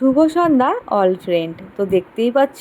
শুভ সন্ধ্যা all friend তো দেখতেই পাচ্ছ,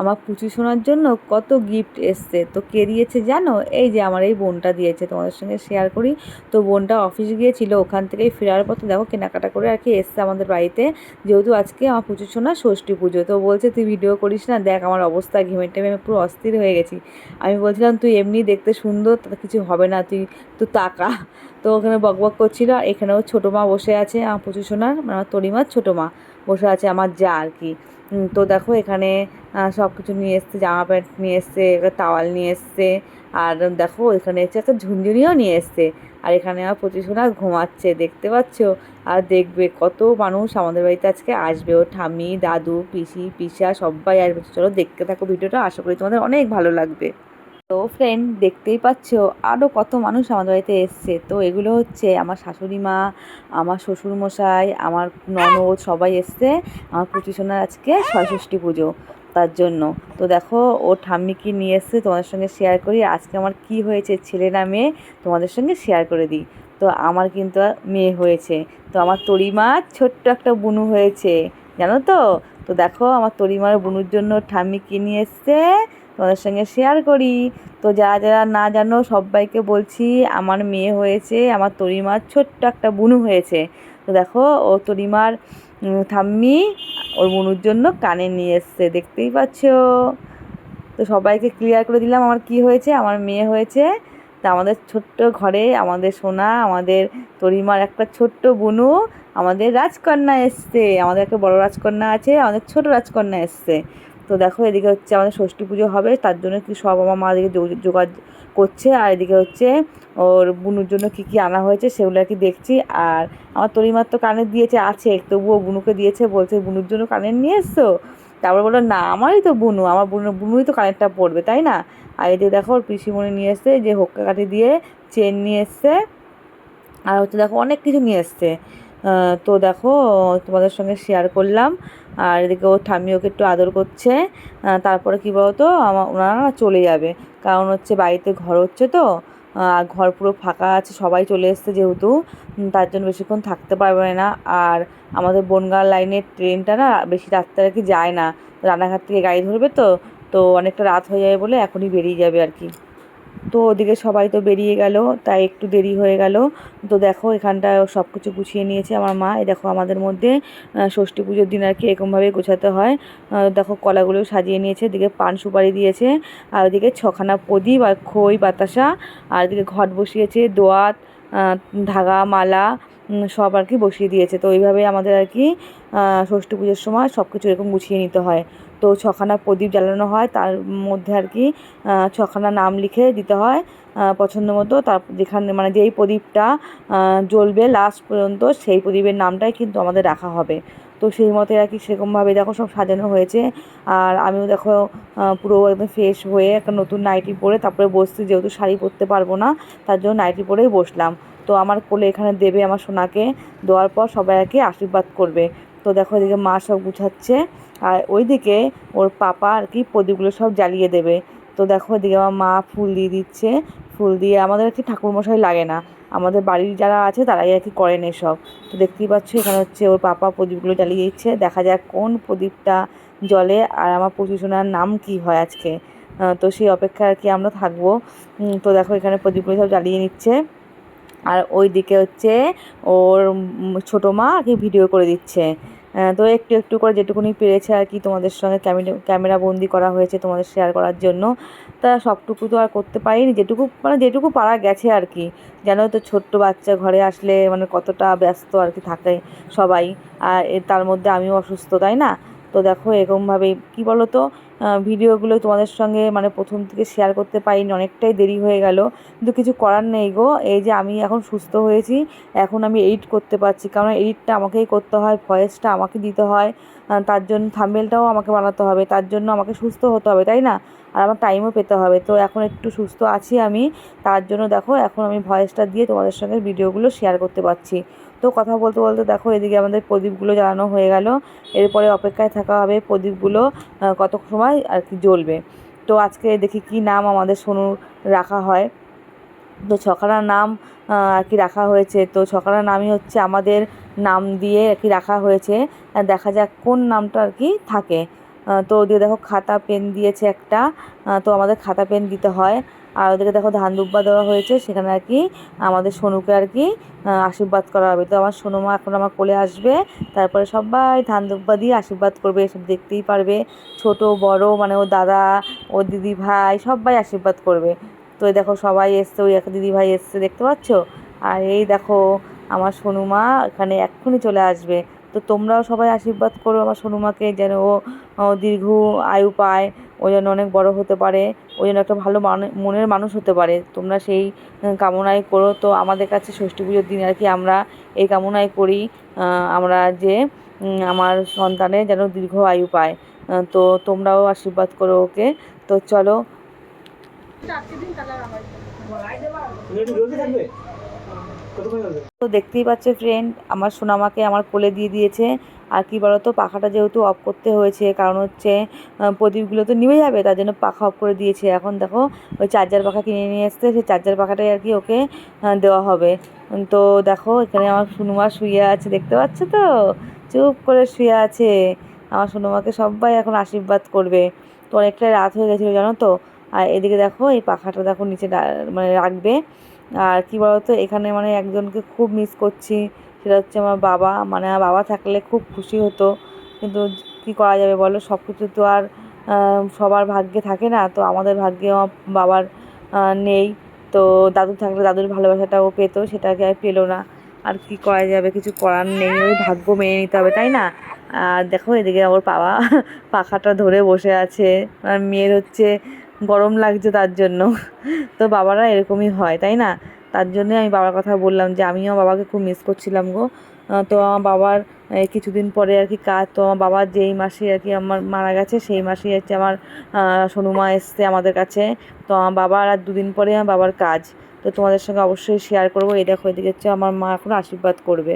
আমার পুচু শোনার জন্য কত গিফট এসছে। তো কে দিয়েছে জানো? এই যে আমার এই বোনটা দিয়েছে, তোমাদের সঙ্গে শেয়ার করি। তো বোনটা অফিস গিয়েছিল, ওখান থেকেই ফেরার পথে দেখো কেনাকাটা করে আর কি এসছে আমাদের বাড়িতে। যেহেতু আজকে আমার পুচু শোনা ষষ্ঠী পুজো, তো বলছে তুই ভিডিও করিস না, দেখ আমার অবস্থা, ঘেমে টেমে আমি পুরো অস্থির হয়ে গেছি। আমি বলছিলাম, তুই এমনি দেখতে সুন্দর, তাতে কিছু হবে না, তুই তো তাকা। তো ওখানে বকবক করছিল, আর এখানেও ছোটো মা বসে আছে, আমার পুচু সোনার মানে আমার তরিমার ছোটো মা। বসে আছে আমার যা আর কি। তো দেখো এখানে সব কিছু নিয়ে এসছে, জামা প্যান্ট নিয়ে এসছে তাওয়াল নিয়ে এসছে, আর দেখো এখানে হচ্ছে একটা ঝুনঝুনিও নিয়ে এসছে, আর এখানে আমার প্রতিশোনা ঘুমাচ্ছে, দেখতে পাচ্ছ? আর দেখবে কত মানুষ আমাদের বাড়িতে আজকে আসবে ও ঠাম্মি, দাদু, পিসি, পিসা সবাই আসবে, চলো দেখতে থাকো ভিডিওটা, আশা করি তোমাদের অনেক ভালো লাগবে। তো ফ্রেন্ড দেখতেই পাচ্ছ আরও কত মানুষ আমাদের বাড়িতে এসছে। তো এগুলো হচ্ছে আমার শাশুড়ি মা, আমার শ্বশুরমশাই আমার ননদ সবাই এসছে। আমার প্রতিশোনার আজকে সরস্বতী পুজো তার জন্য। তো দেখো, ও ঠাম্মিকে নিয়ে এসছে, তোমাদের সঙ্গে শেয়ার করি। আজকে আমার কি হয়েছে, ছেলে না মেয়ে, তোমাদের সঙ্গে শেয়ার করে দিই। তো আমার কিন্তু মেয়ে হয়েছে। তো আমার তরিমার ছোট্ট একটা বুনু হয়েছে, জানো তো? তো দেখো, আমার তরিমার বুনুর জন্য ঠাম্মি কিনে এসছে। তোমাদের সঙ্গে শেয়ার করি। তো যারা যারা না জানো, সবাইকে বলছি, আমার মেয়ে হয়েছে, আমার তরিমার ছোট্ট একটা বুনু হয়েছে। তো দেখো, ও তরিমার ঠাম্মি, ওর বুনুর জন্য কানে নিয়ে এসছে, দেখতেই পাচ্ছ। তো সবাইকে ক্লিয়ার করে দিলাম আমার কি হয়েছে, আমার মেয়ে হয়েছে। তা আমাদের ছোট্ট ঘরে, আমাদের সোনা, আমাদের তরিমার একটা ছোট্ট বুনু, আমাদের রাজকন্যা এসছে। আমাদের একটা বড় রাজকন্যা আছে, আমাদের ছোট রাজকন্যা এসছে। তো দেখো, এদিকে হচ্ছে আমাদের ষষ্ঠী পুজো হবে, তার জন্য কি সব আমার মা এদিকে জোগাড় করছে, আর এদিকে হচ্ছে ওর বুনুর জন্য কি কি আনা হয়েছে সেগুলো আর কি দেখছি। আর আমার তরিমার তো কানের দিয়েছে, আছে, তবুও বুনুকে দিয়েছে, বলছে, বুনুর জন্য কানের নিয়ে এসছো? তারপর বলল, না, আমারই তো বুনু, আমার বুনু বুনুই তো কানেরটা পড়বে, তাই না? আর এদিকে দেখো, ওর পিসিমণি নিয়ে এসছে, যে হোক্কা কাঠি দিয়ে চেন নিয়ে এসছে, আর হচ্ছে দেখো, অনেক কিছু নিয়ে এসছে। তো দেখো, তোমাদের সঙ্গে শেয়ার করলাম। আর এদিকে ও ঠাম্মি ওকে একটু আদর করছে তারপরে কী বলতো আমার ওনারা চলে যাবে। কারণ হচ্ছে বাড়িতে ঘর হচ্ছে তো আর ঘর পুরো ফাঁকা আছে, সবাই চলে এসছে যেহেতু তার জন্য বেশিক্ষণ থাকতে পারবে না। আর আমাদের বনগাঁ লাইনের ট্রেনটা না বেশি রাত্রে আর কি যায় না। রানাঘাট থেকে গাড়ি ধরবে তো তো অনেকটা রাত হয়ে যাবে বলে এখনই বেরিয়ে যাবে আর কি। তো ওদিকে সবাই তো বেরিয়ে গেল, তাই একটু দেরি হয়ে গেল। তো দেখো এখানটা সব কিছু গুছিয়ে নিয়েছে আমার মা। এই দেখো আমাদের মধ্যে ষষ্ঠী পুজোর দিন আর কি এরকমভাবে গোছাতে হয়। দেখো কলাগুলো সাজিয়ে নিয়েছে, এদিকে পান সুপারি দিয়েছে, আর ওদিকে ছখানা প্রদীপ আর খই বাতাসা, আর এদিকে ঘট বসিয়েছে, দোয়াত ধাগা, মালা সব আর কি বসিয়ে দিয়েছে। তো ওইভাবে আমাদের আর কি ষষ্ঠী পুজোর সময় সব কিছু এরকম গুছিয়ে নিতে হয়। তো ছখানা প্রদীপ জ্বালানো হয়, তার মধ্যে আর কি ছখানা নাম লিখে দিতে হয় পছন্দ মতো। তার যেখানে মানে যেই প্রদীপটা জ্বলবে লাস্ট পর্যন্ত, সেই প্রদীপের নামটাই কিন্তু আমাদের রাখা হবে। তো সেই মতে আর কি সেরকমভাবে দেখো সব সাজানো হয়েছে। আর আমিও দেখো পুরো একদম ফ্রেশ হয়ে একটা নতুন নাইটি পরে তারপরে বসছি, যেহেতু শাড়ি পরতে পারব না, তার জন্য নাইটি পরেই বসলাম। তো আমার কোলে এখানে দেবে আমার সোনাকে, দেওয়ার পর সবাই আর কি আশীর্বাদ করবে। তো দেখো এদিকে মা সব গুছাচ্ছে। আর ওইদিকে ওর পাপা আর কি প্রদীপগুলো সব জ্বালিয়ে দেবে। তো দেখো এদিকে আমার মা ফুল দিয়ে দিচ্ছে। ফুল দিয়ে আমাদের আর কি ঠাকুরমশাই লাগে না। আমাদের বাড়ির যারা আছে তারাই আর কি করেন এসব। তো দেখতেই পাচ্ছ এখানে হচ্ছে ওর পাপা প্রদীপগুলো জ্বালিয়ে দিচ্ছে। দেখা যাক কোন প্রদীপটা জলে আর আমার প্রতিশোনার নাম কি হয় আজকে। তো সেই অপেক্ষায় আর কি আমরা থাকব। তো দেখো এখানে প্রদীপগুলো সব জ্বালিয়ে নিচ্ছে। আর ওই দিকে হচ্ছে ওর ছোটো মা আর কি ভিডিও করে দিচ্ছে। তো একটু একটু করে যেটুকুনি পেরেছে আর কি তোমাদের সঙ্গে ক্যামেরা ক্যামেরা বন্দি করা হয়েছে তোমাদের শেয়ার করার জন্য। তা সবটুকু তো আর করতে পারিনি, যেটুকু মানে যেটুকু পারা গেছে আর কি। যেন তো ছোট্ট বাচ্চা ঘরে আসলে মানে কতটা ব্যস্ত আর কি থাকে সবাই। আর তার মধ্যে আমিও অসুস্থ, তাই না? তো দেখো এরকমভাবে কী বলো তো ভিডিওগুলো তোমাদের সঙ্গে মানে প্রথম থেকে শেয়ার করতে পারিনি, অনেকটাই দেরি হয়ে গেল। কিন্তু কিছু করার নেই গো। এই যে আমি এখন সুস্থ হয়েছি, এখন আমি এডিট করতে পারছি। কারণ এডিটটা আমাকেই করতে হয় ভয়েসটা আমাকে দিতে হয়। তার জন্য থাম্বেলটাও আমাকে বানাতে হবে, তার জন্য আমাকে সুস্থ হতে হবে, তাই না? আর আমার টাইমও পেতে হবে। তো এখন একটু সুস্থ আছি আমি, তার জন্য দেখো এখন আমি ভয়েসটা দিয়ে তোমাদের সঙ্গে ভিডিওগুলো শেয়ার করতে পারছি। তো কথা বলতে বলতে দেখো এদিকে আমাদের প্রদীপগুলো জ্বালানো হয়ে গেল। এরপরে অপেক্ষায় থাকা হবে প্রদীপগুলো কত সময় আর কি জ্বলবে। তো আজকে দেখি কি নাম আমাদের সোনু রাখা হয়। তো ছখানার নাম আর কি রাখা হয়েছে। তো ছখানা নামই হচ্ছে আমাদের নাম দিয়ে আর কি রাখা হয়েছে। দেখা যাক কোন নামটা আর কি থাকে। তো ওদিকে দেখো খাতা, পেন দিয়েছে একটা। তো আমাদের খাতা, পেন দিতে হয়। আর ওদিকে দেখো ধান দুব্বা দেওয়া হয়েছে। সেখানে আর কি আমাদের সোনুকে আর কি আশীর্বাদ করা হবে। তো আমার সোনু মা এখন আমার কোলে আসবে। তারপরে সবাই ধান দুব্বা দিয়ে আশীর্বাদ করবে, এসব দেখতেই পারবে। ছোট, বড় মানে ও দাদা ও দিদি ভাই সবাই আশীর্বাদ করবে। তো এই দেখো সবাই এসছে, ওই একটা দিদি ভাই এসছে, দেখতে পাচ্ছ? আর এই দেখো আমার সোনুমা এখানে এক্ষুনি চলে আসবে। তো তোমরাও সবাই আশীর্বাদ করো আমার সোনুমাকে যেন ও দীর্ঘ আয়ু পায়, ও যেন অনেক বড় হতে পারে, ও যেন একটা ভালো মানু- মনের মানুষ হতে পারে। তোমরা সেই কামনাই করো। তো আমাদের কাছে ষষ্ঠী পুজোর দিন আর কি আমরা এই কামনাই করি আমরা যে আমার সন্তানে যেন দীর্ঘ আয়ু পায়। তো তোমরাও আশীর্বাদ করো ওকে। তো চলো তো দেখতেই পাচ্ছ ফ্রেন্ড আমার সোনামাকে আমার কোলে দিয়ে দিয়েছে। আর কি বলতো, পাখাটা যেহেতু অফ করতে হয়েছে, কারণ হচ্ছে প্রদীপগুলো তো নিভে যাবে, তার জন্য পাখা অফ করে দিয়েছে। এখন দেখো, ওই চার্জার পাখা কিনে নিয়ে এসছে, সেই চার্জার পাখাটাই আর কি ওকে দেওয়া হবে। তো দেখো, এখানে আমার সুনুমা শুয়ে আছে, দেখতে পাচ্ছ তো? চুপ করে শুয়ে আছে। আমার সোনুমাকে সবাই এখন আশীর্বাদ করবে। তো অনেকটা রাত হয়ে গেছিল, জানো তো? আর এদিকে দেখো, এই পাখাটা দেখো নিচে মানে রাখবে। আর কি বলতো, এখানে মানে একজনকে খুব মিস করছি, সেটা হচ্ছে আমার বাবা। মানে আমার বাবা থাকলে খুব খুশি হতো। কিন্তু কি করা যাবে বলো সব কিছু তো আর সবার ভাগ্যে থাকে না। তো আমাদের ভাগ্যে আমার বাবার নেই। তো দাদু থাকলে দাদুর ভালোবাসাটা ও পেতো, সেটাকে আর পেল না। আর কি করা যাবে, কিছু করার নেই। ওই ভাগ্য মেনে নিতে হবে, তাই না? আর দেখো এদিকে ওর বাবা, পাখাটা ধরে বসে আছে। আর মেয়ের হচ্ছে গরম লাগছে তার জন্য। তো বাবারা এরকমই হয় তাই না? তার জন্যই আমি বাবার কথা বললাম যে আমিও বাবাকে খুব মিস করছিলাম গো। তো আমার বাবার কিছুদিন পরে আর কি কাজ তো আমার বাবার যেই মাসে আর কি আমার মারা গেছে সেই মাসেই হচ্ছে আমার সোনুমা এসছে আমাদের কাছে। তো আমার বাবার আর দুদিন পরে আমার বাবার কাজ। তো তোমাদের সঙ্গে অবশ্যই শেয়ার করব। এই দেখো এদিকে হচ্ছে আমার মা এখন আশীর্বাদ করবে।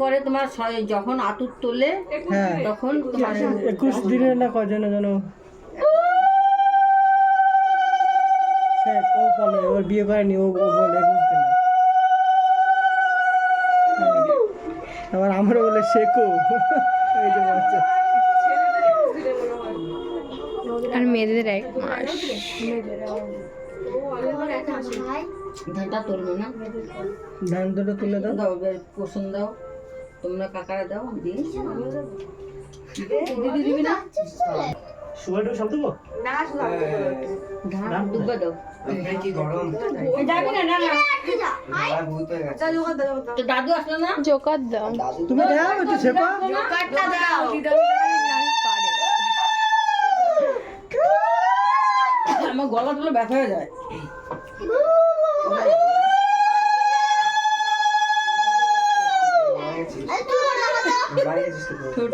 করে তোমার যখন আতুর তোলে হ্যাঁ। তখন তোমার একুশ দিনের না কজনে যেন সে ও বলে ওর বিয়ে করেনি ও ও বলে হ্যাঁ। আবার আমরা বলে শেখো এই যে বাচ্চা। আর মেয়েদের এক মাস। ধানটা তুলবো না। ধান দুটো তুলে দাও। দাও পোষণ দাও। তোমরা কাকারা দাও দিন দিদি দিবি না? ধান ডুববে দাও যাবি না না না তো দাদু আসলো না জোকার দাও তুমি দাও একটু শেখো আমার গলা টলা ব্যথা হয়ে যায় ছোট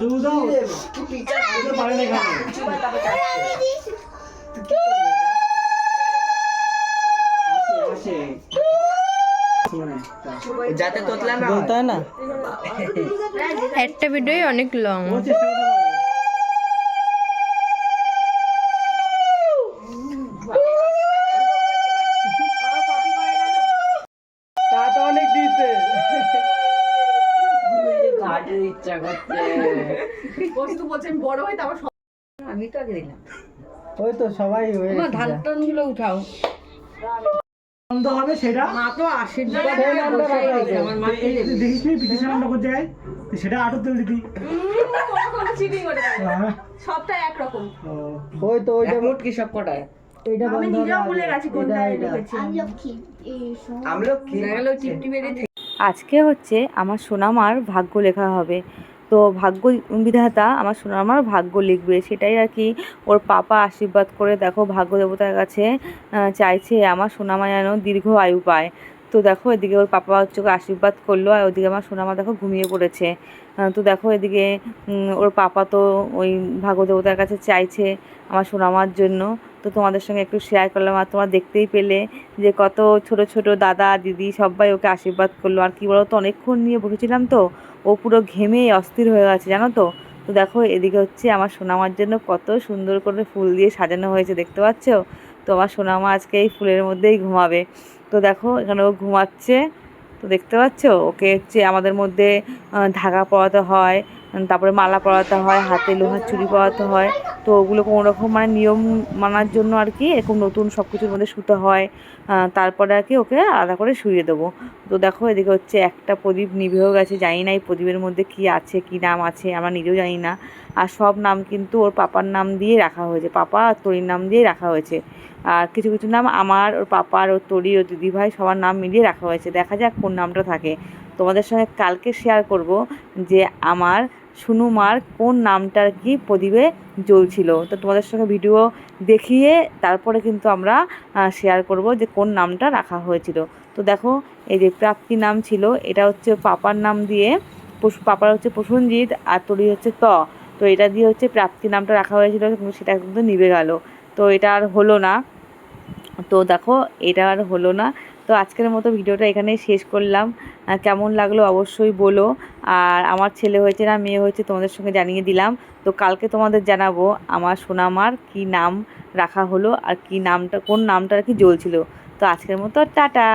দুধ দাও পারে না যাতে তোতলা না বলতে না? একটা ভিডিওই অনেক লং ও চেষ্টা করতে পারে। তা তো অনেক দিয়েছে ঘাটের ইচ্ছা করছে আমি তো আগে দিলাম ওই তো সবাই হয়ে আমার ধান টানগুলো উঠাও। বন্ধ হবে সেটা? মা তো আশীর্বাদ। আমার দেবে। দেখিস পিটিশন সেটা আটক হ্যাঁ। ও, ওই তো ওইটা মোট কি সব কটায় এইটা বন্ধ হবে। ভুলে গেছি কোনটা এটা বেড়ে আজকে হচ্ছে আমার সোনামার ভাগ্য লেখা হবে। তো ভাগ্য বিধাতা আমার সোনামার ভাগ্য লিখবে। সেটাই আর কি ওর পাপা আশীর্বাদ করে দেখো ভাগ্য দেবতার কাছে চাইছে আমার সোনামা যেন দীর্ঘ আয়ু পায়। তো দেখো এদিকে ওর পাপা হচ্ছে ওকে আশীর্বাদ করল আর ওদিকে আমার সোনামা দেখো ঘুমিয়ে পড়েছে। তো দেখো এদিকে ওর পাপা তো ওই ভাগ্য দেবতার কাছে চাইছে আমার সোনামার জন্য। তো তোমাদের সঙ্গে একটু শেয়ার করলাম আর তোমরা দেখতেই পেলে যে কত ছোট ছোট দাদা, দিদি সবাই ওকে আশীর্বাদ করল। আর কি বলো তো অনেকক্ষণ নিয়ে বসেছিলাম তো, ও পুরো ঘেমে অস্থির হয়ে গেছে জানো তো? তো দেখো, এদিকে হচ্ছে আমার সোনামার জন্য কত সুন্দর করে ফুল দিয়ে সাজানো হয়েছে, দেখতে পাচ্ছ? তো আমার সোনামা আজকে এই ফুলের মধ্যেই ঘুমাবে। তো দেখো, এখানে ও ঘুমাচ্ছে। তো দেখতে পাচ্ছ? ওকে হচ্ছে আমাদের মধ্যে ধাগা পরাতে হয়। তারপরে মালা পরাতে হয়, হাতে লোহার চুড়ি পরাতে হয়। তো ওগুলো কোনো রকম মানে নিয়ম মানার জন্য আর কি এরকম নতুন সব কিছুর মধ্যে শুতে হয়। তারপরে আর কি ওকে আলাদা করে শুয়ে দেবো। তো দেখো এদিকে হচ্ছে একটা প্রদীপ নিভেও গেছে, জানি না এই প্রদীপের মধ্যে কি আছে, কি নাম আছে, আমরা নিজেও জানি না। আর সব নাম কিন্তু ওর পাপার নাম দিয়ে রাখা হয়েছে, পাপা আর তরির নাম দিয়ে রাখা হয়েছে। আর কিছু কিছু নাম আমার, ওর পাপার, ওর তরি ওর দিদিভাই সবার নাম মিলিয়ে রাখা হয়েছে। দেখা যাক কোন নামটা থাকে। তোমাদের সঙ্গে কালকে শেয়ার করব যে আমার সুনুমার কোন নামটার কি প্রদীপে জ্বলছিল। তো তোমাদের সঙ্গে ভিডিও দেখিয়ে তারপরে কিন্তু আমরা শেয়ার করব যে কোন নামটা রাখা হয়েছিল। তো দেখো, এই যে প্রাপ্তি নাম ছিল, এটা হচ্ছে পাপার নাম দিয়ে, পশু, পাপার হচ্ছে প্রসঞ্জিৎ আর তরি হচ্ছে ত। তো এটা দিয়ে হচ্ছে প্রাপ্তি নামটা রাখা হয়েছিল, কিন্তু সেটা কিন্তু নিভে গেল। তো এটা আর হলো না। তো দেখো, এটা আর হলো না। তো আজকের মতো ভিডিওটা এখানেই শেষ করলাম। কেমন লাগল অবশ্যই বলো। আর আমার ছেলে হয়েছে না, মেয়ে হয়েছে তোমাদের সঙ্গে জানিয়ে দিলাম। তো কালকে তোমাদের জানাব আমার সোনামার কি নাম রাখা হলো আর কি নামটা, কোন নামটা আর কি জ্বলছিল। তো আজকের মতো টাটা।